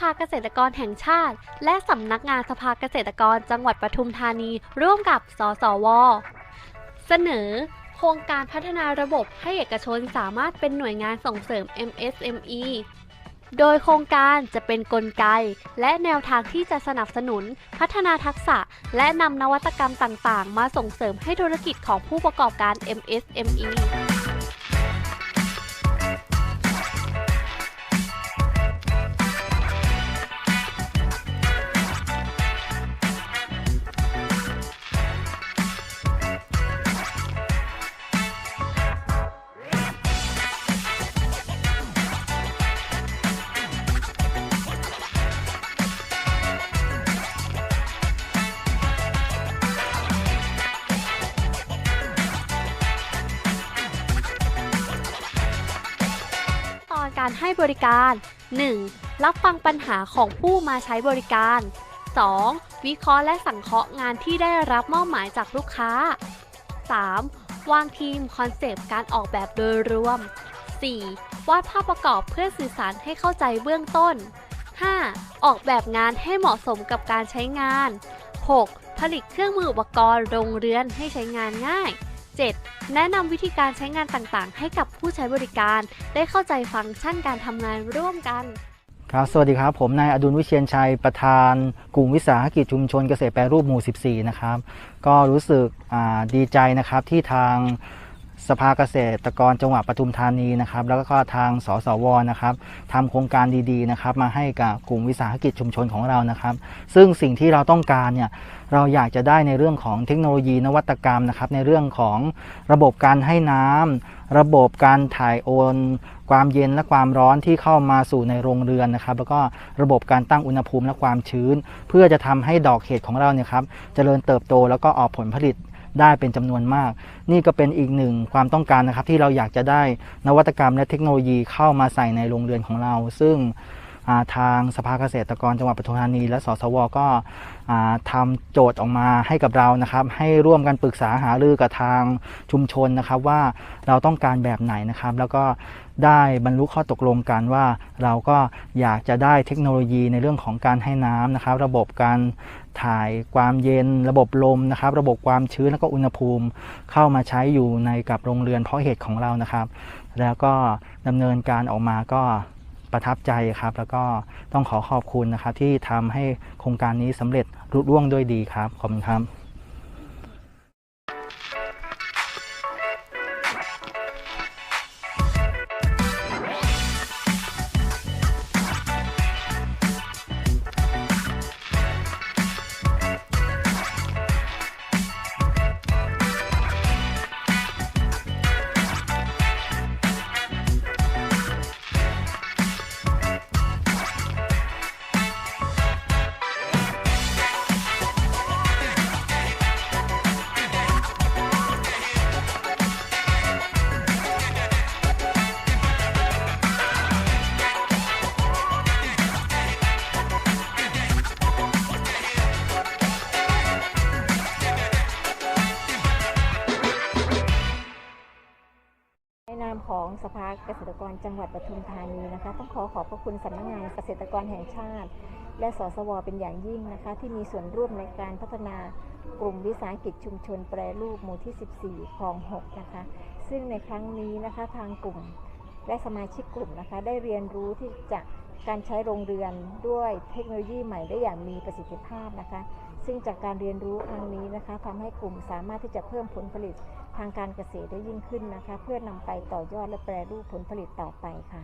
ภาเกษตรกรแห่งชาติ และสำนักงานสภาเกษตรกรจังหวัดปทุมธานี ร่วมกับสสว เสนอ โครงการพัฒนาระบบให้เอกชนสามารถเป็นหน่วยงานส่งเสริม MSME โดยโครงการจะเป็นนกลไก และแนวทางที่จะสนับสนุน พัฒนาทักษะ และนำนวัตกรรมต่าง ๆ มาส่งเสริมให้ธุรกิจของผู้ประกอบการ MSME การให้บริการ 1. รับฟังปัญหาของผู้มาใช้บริการ 2. วิเคราะห์และสังเคราะห์งานที่ได้รับมอบหมายจากลูกค้า 3. วางทีมคอนเซปต์การออกแบบโดยรวม 4. วาดภาพประกอบเพื่อสื่อสารให้เข้าใจเบื้องต้น 5. ออกแบบงานให้เหมาะสมกับการใช้งาน 6. ผลิตเครื่องมืออุปกรณ์โรงเรือนให้ใช้งานง่าย 7. แนะนำวิธีการใช้งานต่างๆ ให้กับผู้ใช้บริการ ได้เข้าใจฟังก์ชันการทำงานร่วมกัน ครับ สวัสดีครับ ผมนายอดุลวิเชียนชัย ประธานกลุ่มวิสาหกิจชุมชนเกษตรแปรรูปหมู่ 14 นะครับ ก็รู้สึกดีใจนะครับที่ทาง สภาเกษตรกรจังหวัดปทุมธานีนะครับ แล้วก็ทางสสวนะครับทำโครงการดีๆนะครับ มาให้กับกลุ่มวิสาหกิจชุมชนของเรานะครับ ซึ่งสิ่งที่เราต้องการเนี่ยเราอยากจะได้ในเรื่องของเทคโนโลยีนวัตกรรมนะครับ ในเรื่องของระบบการให้น้ำระบบการถ่ายโอน ความเย็นและความร้อนที่เข้ามาสู่ในโรงเรือนนะครับ แล้วก็ระบบการตั้งอุณหภูมิและความชื้น เพื่อจะทำให้ดอกเห็ดของเราเนี่ยครับเจริญเติบโตแล้วก็ออกผลผลิต ได้เป็นจำนวนมาก นี่ก็เป็นอีกหนึ่งความต้องการนะครับที่เราอยากจะได้นวัตกรรมและเทคโนโลยีเข้ามาใส่ในโรงเรือนของเรา ซึ่ง ทางสภาเกษตรกรจังหวัดปทุมธานี และสสวก็อ่าทำโจทย์ออกมาให้กับเรานะครับ ให้ร่วมกันปรึกษาหารือกับทางชุมชนนะครับว่าเราต้องการแบบไหนนะครับ แล้วก็ได้บรรลุข้อตกลงกันว่าเราก็อยากจะได้เทคโนโลยีในเรื่องของการให้น้ำนะครับ ระบบการถ่ายความเย็น ระบบลมนะครับ ระบบความชื้นแล้วก็อุณหภูมิเข้ามาใช้อยู่ในกับโรงเรือนเพาะเห็ดของเรานะครับ แล้วก็ดำเนินการออกมาก็ ประทับใจครับ แล้วก็ต้องขอขอบคุณนะครับที่ทำให้โครงการนี้สำเร็จรุ่ร่วงด้วยดีครับขอบคุณครับ ในนามของสภาเกษตรกรจังหวัดปทุมธานีนะคะต้องขอขอบพระคุณสำนักงานเกษตรกรแห่งชาติ และสสวเป็นอย่างยิ่งนะคะ ที่มีส่วนร่วมในการพัฒนากลุ่มวิสาหกิจชุมชนแปรรูปหมู่ที่ 14คลอง6นะคะ ซึ่งในครั้งนี้นะคะทางกลุ่มและสมาชิกกลุ่มนะคะ ได้เรียนรู้ที่จะการใช้โรงเรือนด้วยเทคโนโลยีใหม่ได้อย่างมีประสิทธิภาพนะคะ ซึ่งจากการเรียนรู้ครั้งนี้นะคะทำให้กลุ่มสามารถที่จะเพิ่มผลผลิตทางการเกษตรได้ยิ่งขึ้นนะคะ เพื่อนำไปต่อยอดและแปรรูปผลผลิตต่อไปค่ะ